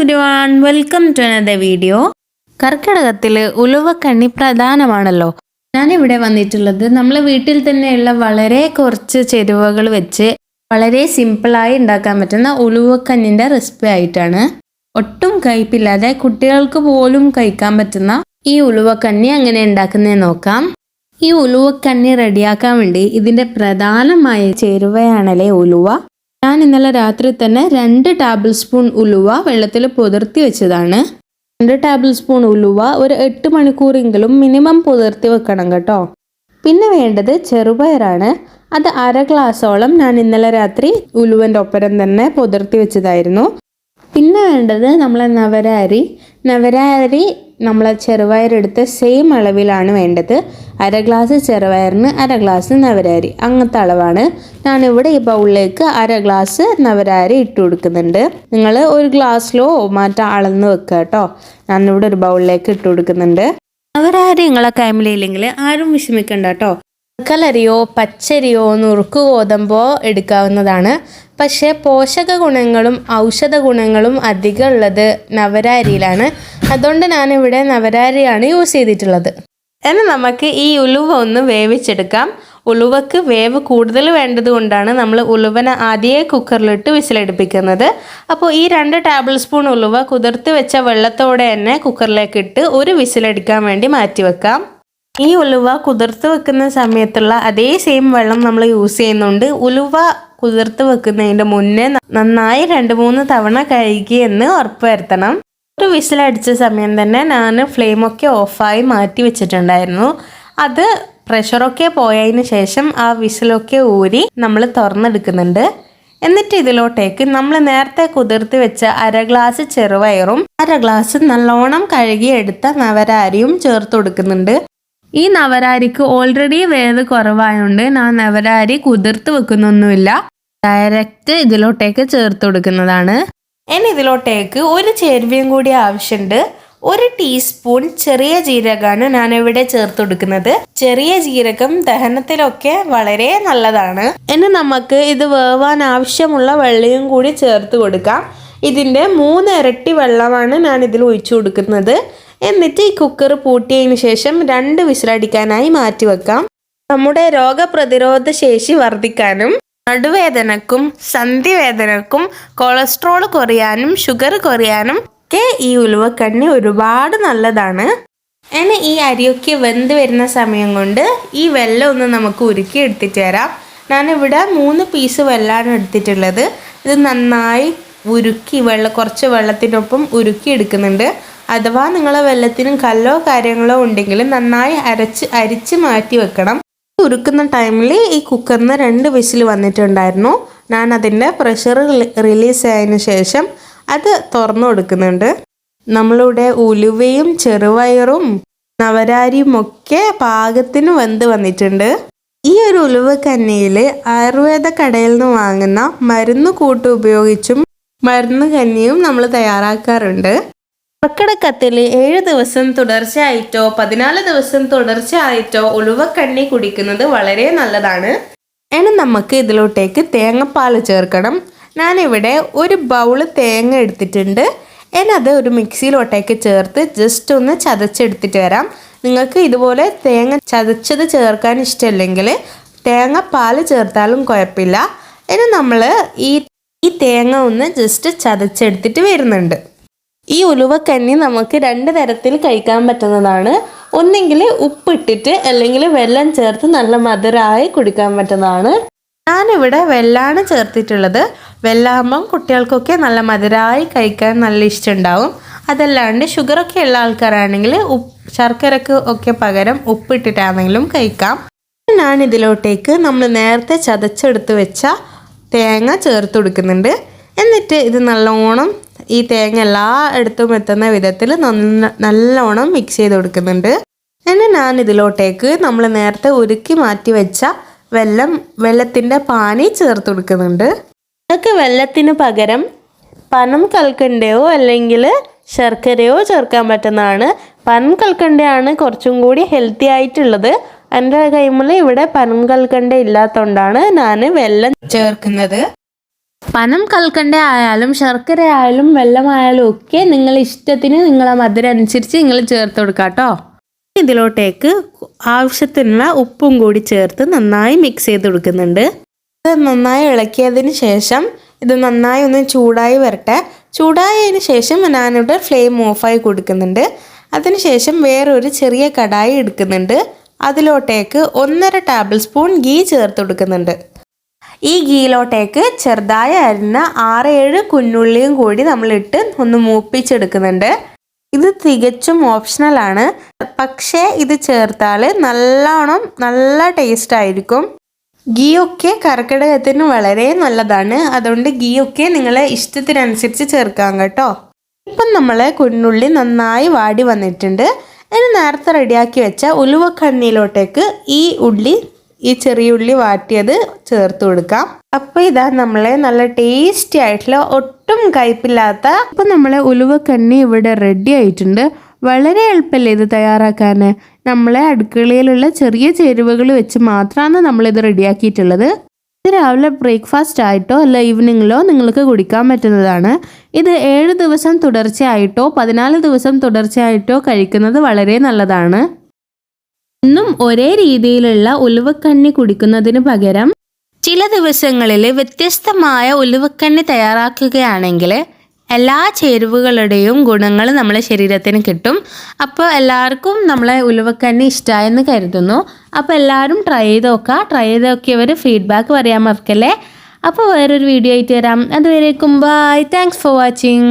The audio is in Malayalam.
Everyone welcome to another video കർക്കിടകത്തിൽ ഉലുവക്കണ്ണി പ്രധാനമാണല്ലോ. ഞാനിവിടെ വന്നിട്ടുള്ളത് നമ്മളെ വീട്ടിൽ തന്നെയുള്ള വളരെ കുറച്ച് ചേരുവകൾ വെച്ച് വളരെ സിമ്പിളായി ഉണ്ടാക്കാൻ പറ്റുന്ന ഉലുവക്കണ്ണിന്റെ റെസിപ്പി ആയിട്ടാണ്. ഒട്ടും കയ്പില്ലാതെ കുട്ടികൾക്ക് പോലും കഴിക്കാൻ പറ്റുന്ന ഈ ഉലുവക്കണ്ണി അങ്ങനെ ഉണ്ടാക്കുന്നതെന്ന് നോക്കാം. ഈ ഉലുവക്കണ്ണി റെഡിയാക്കാൻ വേണ്ടി ഇതിന്റെ പ്രധാനമായ ചേരുവയാണല്ലേ ഉലുവ. ഞാൻ ഇന്നലെ രാത്രി തന്നെ രണ്ട് ടേബിൾ സ്പൂൺ ഉലുവ വെള്ളത്തിൽ പുതിർത്തി വെച്ചതാണ്. രണ്ട് ടേബിൾ സ്പൂൺ ഉലുവ ഒരു എട്ട് മണിക്കൂറെങ്കിലും മിനിമം പുതിർത്തി വെക്കണം കേട്ടോ. പിന്നെ വേണ്ടത് ചെറുപയറാണ്. അത് അര ഗ്ലാസോളം ഞാൻ ഇന്നലെ രാത്രി ഉലുവന്റെ ഒപ്പരം തന്നെ പുതിർത്തി വെച്ചതായിരുന്നു. പിന്നെ വേണ്ടത് നമ്മളെ നവരാരി നവരാരി നമ്മൾ ചെറുപയറെടുത്ത് സെയിം അളവിലാണ് വേണ്ടത്. അര ഗ്ലാസ് ചെറുപയറിന് അര ഗ്ലാസ് നവരാരി അങ്ങനത്തെ അളവാണ്. ഞാനിവിടെ ഈ ബൗളിലേക്ക് അര ഗ്ലാസ് നവരാരി ഇട്ട് കൊടുക്കുന്നുണ്ട്. നിങ്ങൾ ഒരു ഗ്ലാസ്സിലോ മറ്റോ അളന്ന് വെക്കുക കേട്ടോ. ഞാനിവിടെ ഒരു ബൗളിലേക്ക് ഇട്ട് കൊടുക്കുന്നുണ്ട്. നവരാരി നിങ്ങളെ കൈമിലില്ലെങ്കിൽ ആരും വിഷമിക്കണ്ട കേട്ടോ. കലരിയോ പച്ചരിയോ നുറുക്ക് ഗോതമ്പോ എടുക്കാവുന്നതാണ്. പക്ഷേ പോഷക ഗുണങ്ങളും ഔഷധ ഗുണങ്ങളും അധികം ഉള്ളത് നവരാരിയിലാണ്. അതുകൊണ്ട് ഞാനിവിടെ നവരാരിയാണ് യൂസ് ചെയ്തിട്ടുള്ളത്. എന്നാൽ നമുക്ക് ഈ ഉലുവ ഒന്ന് വേവിച്ചെടുക്കാം. ഉലുവക്ക് വേവ് കൂടുതൽ വേണ്ടത് കൊണ്ടാണ് നമ്മൾ ഉലുവനെ ആദ്യമേ കുക്കറിലിട്ട് വിസിലടുപ്പിക്കുന്നത്. അപ്പോൾ ഈ രണ്ട് ടേബിൾ സ്പൂൺ ഉലുവ കുതിർത്ത് വെച്ച വെള്ളത്തോടെ തന്നെ കുക്കറിലേക്ക് ഇട്ട് ഒരു വിസിലടിക്കാൻ വേണ്ടി മാറ്റി വെക്കാം ഈ ഉലുവ കുതിർത്ത് വെക്കുന്ന സമയത്തുള്ള അതേ സെയിം വെള്ളം നമ്മൾ യൂസ് ചെയ്യുന്നുണ്ട്. ഉലുവ കുതിർത്ത് വെക്കുന്നതിന്റെ മുന്നേ നന്നായി രണ്ട് മൂന്ന് തവണ കഴുകി എന്ന് ഉറപ്പ് വരുത്തണം ഒരു വിസിലടിച്ച സമയം തന്നെ ഞാൻ ഫ്ലെയിമൊക്കെ ഓഫായി മാറ്റി വെച്ചിട്ടുണ്ടായിരുന്നു. അത് പ്രഷറൊക്കെ പോയതിന് ശേഷം ആ വിസിലൊക്കെ ഊരി നമ്മൾ തുറന്നെടുക്കുന്നുണ്ട്. എന്നിട്ട് ഇതിലോട്ടേക്ക് നമ്മൾ നേരത്തെ കുതിർത്ത് വെച്ച അര ഗ്ലാസ് ചെറുപയറും അര ഗ്ലാസ് നല്ലോണം കഴുകിയെടുത്ത നവരാരിയും ചേർത്ത് കൊടുക്കുന്നുണ്ട്. ഈ നവരാരിക്ക് ഓൾറെഡി വേവ് കുറവായതുകൊണ്ട് ഞാൻ നവരാരി കുതിർത്ത് വെക്കുന്നൊന്നുമില്ല. ഡയറക്റ്റ് ഇതിലോട്ടേക്ക് ചേർത്ത് കൊടുക്കുന്നതാണ്. ഇനി ഇതിലോട്ടേക്ക് ഒരു ചേരുവയും കൂടി ആവശ്യമുണ്ട് ഒരു ടീസ്പൂൺ ചെറിയ ജീരകമാണ് ഞാൻ ഇവിടെ ചേർത്ത് കൊടുക്കുന്നത്. ചെറിയ ജീരകം ദഹനത്തിലൊക്കെ വളരെ നല്ലതാണ്. ഇനി നമുക്ക് ഇത് വേവാൻ ആവശ്യമുള്ള വെള്ളയും കൂടി ചേർത്ത് കൊടുക്കാം. ഇതിന്റെ മൂന്ന് ഇരട്ടി വെള്ളമാണ് ഞാൻ ഇതിൽ ഒഴിച്ചു കൊടുക്കുന്നത്. എന്നിട്ട് ഈ കുക്കർ പൂട്ടിയതിന് ശേഷം രണ്ട് വിസിലടിക്കാനായി മാറ്റി വെക്കാം. നമ്മുടെ രോഗപ്രതിരോധ ശേഷി വർദ്ധിക്കാനും നടുവേദനക്കും സന്ധിവേദനക്കും കൊളസ്ട്രോൾ കുറയാനും ഷുഗർ കുറയാനും ഒക്കെ ഈ ഉലുവക്കണ്ണി ഒരുപാട് നല്ലതാണ്. ഇനി ഈ അരിയൊക്കെ വെന്ത് വരുന്ന സമയം കൊണ്ട് ഈ വെള്ളം ഒന്ന് നമുക്ക് ഉരുക്കി എടുത്തിട്ട് തരാം ഞാനിവിടെ മൂന്ന് പീസ് വെള്ളമാണ് എടുത്തിട്ടുള്ളത്. ഇത് നന്നായി ഉരുക്കി വെള്ളം കുറച്ച് വെള്ളത്തിനൊപ്പം ഉരുക്കി എടുക്കുന്നുണ്ട്. അഥവാ നിങ്ങളെ വെള്ളത്തിനും കല്ലോ കാര്യങ്ങളോ ഉണ്ടെങ്കിൽ നന്നായി അരച്ച് അരിച്ച് മാറ്റി വെക്കണം. ഉരുക്കുന്ന ടൈമിൽ ഈ കുക്കറിന് രണ്ട് വിസിൽ വന്നിട്ടുണ്ടായിരുന്നു. ഞാൻ അതിന്റെ പ്രഷർ റിലീസ് ആയതിനു ശേഷം അത് തുറന്നു കൊടുക്കുന്നുണ്ട്. നമ്മളിവിടെ ഉലുവയും ചെറുവയറും നവരാരിയും ഒക്കെ പാകത്തിന് വെന്ത് വന്നിട്ടുണ്ട്. ഈ ഒരു ഉലുവ കന്നിയിൽ ആയുർവേദ കടയിൽ നിന്ന് വാങ്ങുന്ന മരുന്ന് കൂട്ട് ഉപയോഗിച്ചും മരുന്ന് കഞ്ഞിയും നമ്മൾ തയ്യാറാക്കാറുണ്ട്. കർക്കിടക്കത്തിൽ ഏഴ് ദിവസം തുടർച്ചയായിട്ടോ പതിനാല് ദിവസം തുടർച്ചയായിട്ടോ ഉലുവക്കണ്ണി കുടിക്കുന്നത് വളരെ നല്ലതാണ്. ഇനി നമുക്ക് ഇതിലോട്ടേക്ക് തേങ്ങപ്പാൽ ചേർക്കണം. ഞാനിവിടെ ഒരു ബൗൾ തേങ്ങ എടുത്തിട്ടുണ്ട്. ഇനി അത് ഒരു മിക്സിയിലോട്ടേക്ക് ചേർത്ത് ജസ്റ്റ് ഒന്ന് ചതച്ചെടുത്തിട്ട് വരാം. നിങ്ങൾക്ക് ഇതുപോലെ തേങ്ങ ചതച്ചത് ചേർക്കാൻ ഇഷ്ടമല്ലെങ്കിൽ പാൽ ചേർത്താലും കുഴപ്പമില്ല. ഇനി നമ്മൾ ഈ ഈ തേങ്ങ ഒന്ന് ജസ്റ്റ് ചതച്ചെടുത്തിട്ട് വരുന്നുണ്ട്. ഈ ഉലുവക്കഞ്ഞി നമുക്ക് രണ്ട് തരത്തിൽ കഴിക്കാൻ പറ്റുന്നതാണ്. ഒന്നെങ്കിൽ ഉപ്പിട്ടിട്ട് അല്ലെങ്കിൽ വെള്ളം ചേർത്ത് നല്ല മധുരമായി കുടിക്കാൻ പറ്റുന്നതാണ്. ഞാനിവിടെ വെല്ലാണ് ചേർത്തിട്ടുള്ളത്. വെല്ലാകുമ്പം കുട്ടികൾക്കൊക്കെ നല്ല മധുരമായി കഴിക്കാൻ നല്ല ഇഷ്ടമുണ്ടാവും. അതല്ലാണ്ട് ഷുഗറൊക്കെ ഉള്ള ആൾക്കാരാണെങ്കിൽ ഉപ്പ് ശർക്കരക്ക് ഒക്കെ പകരം ഉപ്പിട്ടിട്ടാണെങ്കിലും കഴിക്കാം. ഞാൻ ഇതിലോട്ടേക്ക് നമ്മൾ നേരത്തെ ചതച്ചെടുത്ത് വെച്ച തേങ്ങ ചേർത്ത് കൊടുക്കുന്നുണ്ട്. എന്നിട്ട് ഇത് നല്ലോണം ഈ തേങ്ങ എല്ലായിടത്തും എത്തുന്ന വിധത്തിൽ നല്ലോണം മിക്സ് ചെയ്ത് കൊടുക്കുന്നുണ്ട്. പിന്നെ ഞാൻ ഇതിലോട്ടേക്ക് നമ്മൾ നേരത്തെ ഉരുക്കി മാറ്റി വെച്ച വെള്ളം വെള്ളത്തിന്റെ പാനി ചേർത്ത് കൊടുക്കുന്നുണ്ട്. ഇതൊക്കെ വെള്ളത്തിന് പകരം പനം കൽക്കണ്ടയോ അല്ലെങ്കിൽ ശർക്കരയോ ചേർക്കാൻ പറ്റുന്നതാണ്. പനം കൽക്കണ്ടയാണ് കുറച്ചും കൂടി ഹെൽത്തി ആയിട്ടുള്ളത്. എന്റെ കൈമിൽ ഇവിടെ പനം കൽക്കണ്ട ഇല്ലാത്തതുകൊണ്ടാണ് ഞാൻ വെള്ളം ചേർക്കുന്നത്. പനം കൽക്കണ്ട ആയാലും ശർക്കര ആയാലും വെള്ളമായാലും ഒക്കെ നിങ്ങൾ ഇഷ്ടത്തിന് നിങ്ങളെ മധുരം അനുസരിച്ച് നിങ്ങൾ ചേർത്ത് കൊടുക്കാം കേട്ടോ. ഇതിലോട്ടേക്ക് ആവശ്യത്തിനുള്ള ഉപ്പും കൂടി ചേർത്ത് നന്നായി മിക്സ് ചെയ്ത് കൊടുക്കുന്നുണ്ട്. ഇത് നന്നായി ഇളക്കിയതിന് ശേഷം ഇത് നന്നായി ഒന്ന് ചൂടായി വരട്ടെ. ചൂടായതിന് ശേഷം ഞാനിവിടെ ഫ്ലെയിം ഓഫായി കൊടുക്കുന്നുണ്ട്. അതിനുശേഷം വേറൊരു ചെറിയ കടായി എടുക്കുന്നുണ്ട്. അതിലോട്ടേക്ക് ഒന്നര ടേബിൾ സ്പൂൺ ഗീ ചേർത്ത് കൊടുക്കുന്നുണ്ട്. ഈ ഗീയിലോട്ടേക്ക് ചെറുതായി അരിഞ്ഞ ആറ് ഏഴ് കുഞ്ഞുള്ളിയും കൂടി നമ്മളിട്ട് ഒന്ന് മൂപ്പിച്ചെടുക്കുന്നുണ്ട്. ഇത് തികച്ചും ഓപ്ഷണലാണ് പക്ഷേ ഇത് ചേർത്താൽ നല്ലോണം നല്ല ടേസ്റ്റ് ആയിരിക്കും. ഗീ ഒക്കെ കർക്കിടകത്തിന് വളരെ നല്ലതാണ്. അതുകൊണ്ട് ഗീ ഒക്കെ നിങ്ങളെ ഇഷ്ടത്തിനനുസരിച്ച് ചേർക്കാം കേട്ടോ. ഇപ്പം നമ്മളെ കുഞ്ഞുള്ളി നന്നായി വാടി വന്നിട്ടുണ്ട്. ഇനി നേരത്തെ റെഡിയാക്കി വെച്ച ഉലുവക്കണ്ണിയിലോട്ടേക്ക് ഈ ഉള്ളി ഈ ചെറിയ ഉള്ളി വാട്ടിയത് ചേർത്ത് കൊടുക്കാം. അപ്പോൾ ഇതാ നമ്മളെ നല്ല ടേസ്റ്റി ആയിട്ടുള്ള ഒട്ടും കയ്പില്ലാത്ത അപ്പോൾ നമ്മളെ ഉലുവക്കണ്ണി ഇവിടെ റെഡി ആയിട്ടുണ്ട്. വളരെ എളുപ്പമല്ലേ ഇത് തയ്യാറാക്കാൻ നമ്മളെ അടുക്കളയിലുള്ള ചെറിയ ചേരുവകൾ വെച്ച് മാത്രമാണ് നമ്മളിത് റെഡിയാക്കിയിട്ടുള്ളത് ഇത് രാവിലെ ബ്രേക്ക്ഫാസ്റ്റ് ആയിട്ടോ അല്ല ഈവനിങ്ങിലോ നിങ്ങൾക്ക് കുടിക്കാൻ പറ്റുന്നതാണ്. ഇത് ഏഴ് ദിവസം തുടർച്ചയായിട്ടോ പതിനാല് ദിവസം തുടർച്ചയായിട്ടോ കഴിക്കുന്നത് വളരെ നല്ലതാണ്. ഇന്നും ഒരേ രീതിയിലുള്ള ഉലുവക്കണ്ണി കുടിക്കുന്നതിന് പകരം ചില ദിവസങ്ങളിൽ വ്യത്യസ്തമായ ഉലുവക്കണ്ണി തയ്യാറാക്കുകയാണെങ്കിൽ എല്ലാ ചേരുവകളുടെയും ഗുണങ്ങൾ നമ്മളെ ശരീരത്തിന് കിട്ടും. അപ്പോൾ എല്ലാവർക്കും നമ്മളെ ഉലുവക്കണ്ണി ഇഷ്ടമായെന്ന് കരുതുന്നു. അപ്പോൾ എല്ലാവരും ട്രൈ ചെയ്ത് നോക്കുക. ട്രൈ ചെയ്ത് നോക്കിയവർ ഫീഡ്ബാക്ക് പറയാൻ മറക്കല്ലേ? അപ്പോൾ വേറൊരു വീഡിയോ ആയിട്ട് വരാം. അതുവരേക്കും ബൈ താങ്ക്സ് ഫോർ വാച്ചിങ്